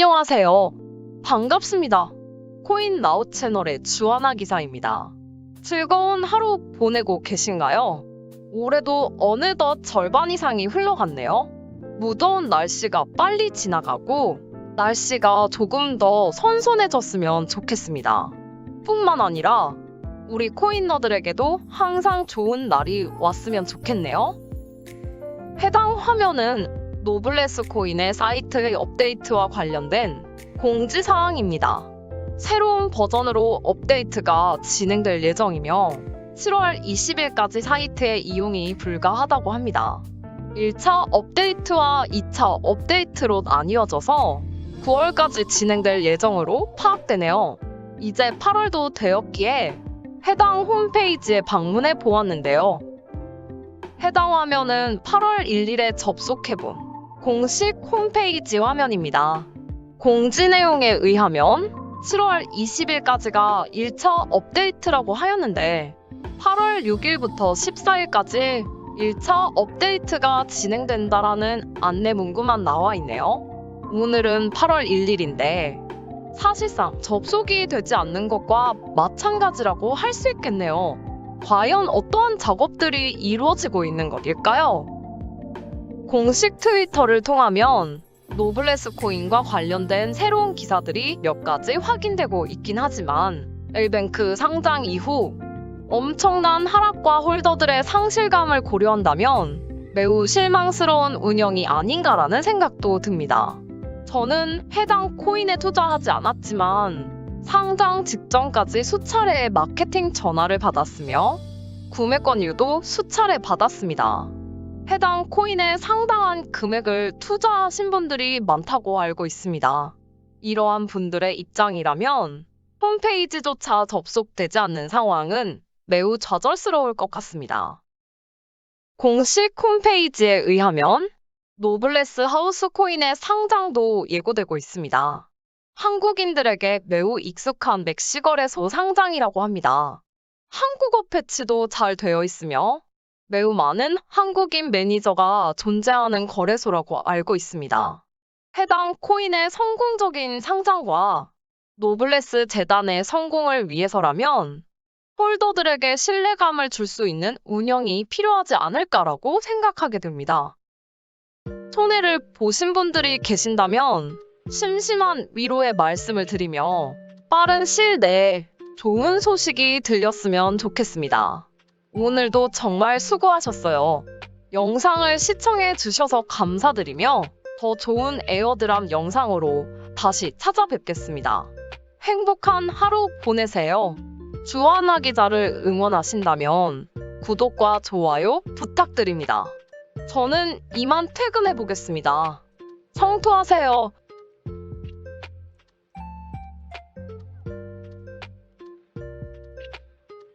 안녕하세요. 반갑습니다. 코인 나우 채널의 주하나 기사입니다. 즐거운 하루 보내고 계신가요? 올해도 어느덧 절반 이상이 흘러갔네요. 무더운 날씨가 빨리 지나가고 날씨가 조금 더 선선해졌으면 좋겠습니다. 뿐만 아니라 우리 코인러들에게도 항상 좋은 날이 왔으면 좋겠네요. 해당 화면은 노블레스 코인의 사이트의 업데이트와 관련된 공지사항입니다. 새로운 버전으로 업데이트가 진행될 예정이며 7월 20일까지 사이트의 이용이 불가하다고 합니다. 1차 업데이트와 2차 업데이트로 나뉘어져서 9월까지 진행될 예정으로 파악되네요. 이제 8월도 되었기에 해당 홈페이지에 방문해 보았는데요. 해당 화면은 8월 1일에 접속해본 공식 홈페이지 화면입니다. 공지 내용에 의하면 7월 20일까지가 1차 업데이트라고 하였는데 8월 6일부터 14일까지 1차 업데이트가 진행된다라는 안내 문구만 나와 있네요. 오늘은 8월 1일인데 사실상 접속이 되지 않는 것과 마찬가지라고 할 수 있겠네요. 과연 어떠한 작업들이 이루어지고 있는 것일까요? 공식 트위터를 통하면 노블레스 코인과 관련된 새로운 기사들이 몇 가지 확인되고 있긴 하지만 엘뱅크 상장 이후 엄청난 하락과 홀더들의 상실감을 고려한다면 매우 실망스러운 운영이 아닌가라는 생각도 듭니다. 저는 해당 코인에 투자하지 않았지만 상장 직전까지 수차례의 마케팅 전화를 받았으며 구매 권유도 수차례 받았습니다. 해당 코인에 상당한 금액을 투자하신 분들이 많다고 알고 있습니다. 이러한 분들의 입장이라면 홈페이지조차 접속되지 않는 상황은 매우 좌절스러울 것 같습니다. 공식 홈페이지에 의하면 노블레스 하우스 코인의 상장도 예고되고 있습니다. 한국인들에게 매우 익숙한 멕시거래소 상장이라고 합니다. 한국어 패치도 잘 되어 있으며 매우 많은 한국인 매니저가 존재하는 거래소라고 알고 있습니다. 해당 코인의 성공적인 상장과 노블레스 재단의 성공을 위해서라면 홀더들에게 신뢰감을 줄 수 있는 운영이 필요하지 않을까라고 생각하게 됩니다. 손해를 보신 분들이 계신다면 심심한 위로의 말씀을 드리며 빠른 시일 내에 좋은 소식이 들렸으면 좋겠습니다. 오늘도 정말 수고하셨어요. 영상을 시청해 주셔서 감사드리며 더 좋은 에어드랍 영상으로 다시 찾아뵙겠습니다. 행복한 하루 보내세요. 주하나 기자를 응원하신다면 구독과 좋아요 부탁드립니다. 저는 이만 퇴근해 보겠습니다. 성투하세요.